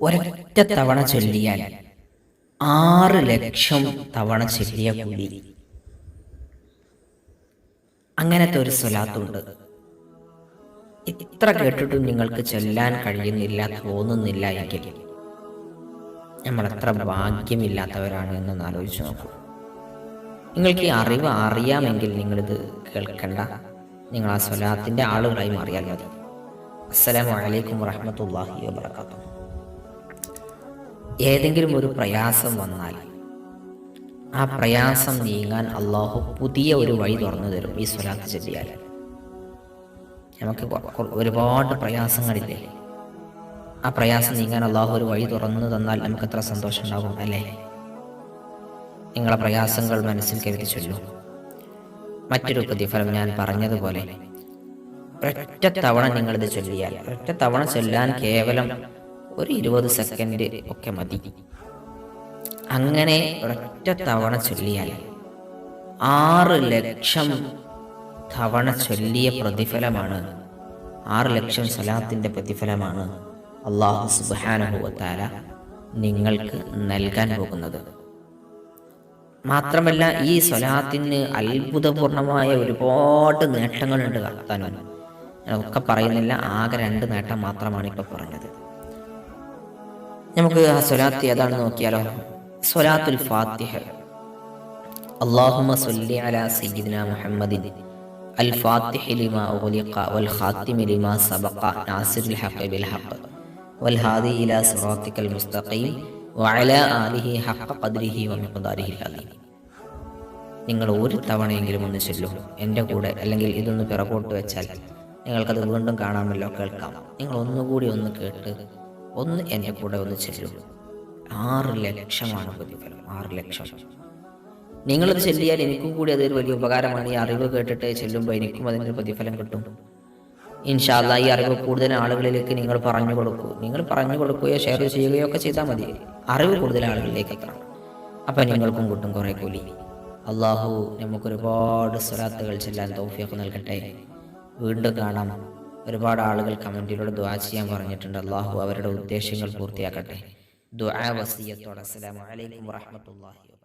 ഒരൊറ്റ തവണ ചൊല്ലിയാൽ ആറ് ലക്ഷം തവണ ചൊല്ലിയ കൂലി. അങ്ങനത്തെ ഒരു സ്വലാത്തുണ്ട്. ഇത്ര കേട്ടിട്ടും നിങ്ങൾക്ക് ചൊല്ലാൻ കഴിയുന്നില്ല തോന്നുന്നില്ല എങ്കിൽ നമ്മൾ എത്ര ഭാഗ്യമില്ലാത്തവരാണ് എന്നൊന്ന് ആലോചിച്ച് നോക്കൂ. നിങ്ങൾക്ക് ഈ അറിവ് അറിയാമെങ്കിൽ നിങ്ങളിത് കേൾക്കണ്ട. നിങ്ങൾ ആ സ്വലാത്തിന്റെ ആളുകളായി മാറിയാൽ മതി. അസ്സലാമു അലൈക്കും വറഹമത്തല്ലാഹി വബർക്കാത്തു ഏതെങ്കിലും ഒരു പ്രയാസം വന്നാൽ ആ പ്രയാസം നീങ്ങാൻ അള്ളാഹു പുതിയ ഒരു വഴി തുറന്നു തരും ഈ സ്വലാത്ത് ചൊല്ലിയാൽ. നമുക്ക് ഒരുപാട് പ്രയാസങ്ങളില്ലേ? ആ പ്രയാസം നീങ്ങാൻ അള്ളാഹു ഒരു വഴി തുറന്നു തന്നാൽ നമുക്ക് എത്ര സന്തോഷം ഉണ്ടാകും അല്ലേ? നിങ്ങളെ പ്രയാസങ്ങൾ മനസ്സിൽ കരുതി ചൊല്ലൂ. മറ്റൊരു പ്രതിഫലം ഞാൻ പറഞ്ഞതുപോലെ ഒറ്റ തവണ നിങ്ങളിത് ചൊല്ലിയാൽ ഒറ്റ തവണ ചൊല്ലാൻ കേവലം ഒരു ഇരുപത് സെക്കൻഡ് ഒക്കെ മതി. അങ്ങനെ ഒരൊറ്റ തവണ ചൊല്ലിയാൽ ആറ് ലക്ഷം തവണ ചൊല്ലിയ പ്രതിഫലമാണ്. ആറ് ലക്ഷം സലാത്തിന്റെ പ്രതിഫലമാണ് അള്ളാഹു സുബാനുഭവത്താല നിങ്ങൾക്ക് നൽകാൻ പോകുന്നത്. മാത്രമല്ല ഈ സ്വലാത്തിന് അത്ഭുതപൂർണമായ ഒരുപാട് നേട്ടങ്ങളുണ്ട് കത്താനും ഒക്കെ പറയുന്നില്ല ആകെ രണ്ട് നേട്ടം മാത്രമാണ് ഇപ്പോൾ പറഞ്ഞത്. നമുക്ക് ആ സ്വലാത്ത് ഏതാണെന്ന് നോക്കിയാലോ സ്വലാത്തുൽ ഫാത്തിഹ اللهم صل على سيدنا محمد الفاتح لما أغلق والخاتم لما سبق ناصر الحق بالحق والهادي إلى صراطك المستقيم وعلى آله حق قدره ومقداره العظيم നിങ്ങൾ ഒരു തവണയെങ്കിലും ഒന്ന് ചൊല്ലൂ എൻ്റെ കൂടെ അല്ലെങ്കിൽ ഇതൊന്ന് പിറകോട്ട് വെച്ചാൽ നിങ്ങൾക്കത് വീണ്ടും കാണാമല്ലോ കേൾക്കാം നിങ്ങൾ ഒന്നുകൂടി ഒന്ന് കേട്ട് ഒന്ന് എന്റെ കൂടെ ഒന്ന് ചെല്ലും. ആറ് ലക്ഷമാണ് പ്രതിഫലം ആറ് ലക്ഷം. നിങ്ങളത് ചെല്ലിയാൽ എനിക്കും കൂടി അതൊരു വലിയ ഉപകാരമാണ്. ഈ അറിവ് കേട്ടിട്ട് ചെല്ലുമ്പോൾ എനിക്കും അതിന്റെ പ്രതിഫലം കിട്ടും. ഇൻഷാല്ല ഈ അറിവ് കൂടുതൽ ആളുകളിലേക്ക് നിങ്ങൾ പറഞ്ഞു കൊടുക്കൂ. നിങ്ങൾ പറഞ്ഞു കൊടുക്കുകയോ ഷെയർ ചെയ്യുകയോ ഒക്കെ ചെയ്താൽ മതി. അറിവ് കൂടുതൽ ആളുകളിലേക്ക് എത്തണം. അപ്പം നിങ്ങൾക്കും കിട്ടും കുറേ കൂലി. അള്ളാഹു നമുക്ക് ഒരുപാട് സ്വലാത്തുകൾ ചെല്ലാൻ തൗഫിയൊക്കെ നൽകട്ടെ. വീണ്ടും കാണാം. ഒരുപാട് ആളുകൾ കമന്റിലൂടെ ദ്വാ ചെയ്യാൻ പറഞ്ഞിട്ടുണ്ട്. അള്ളാഹു അവരുടെ ഉദ്ദേശങ്ങൾ പൂർത്തിയാക്കട്ടെ. ദുആ വസിയത്തോടെ അസ്സലാമു അലൈക്കും വറഹ്മത്തുള്ളാഹി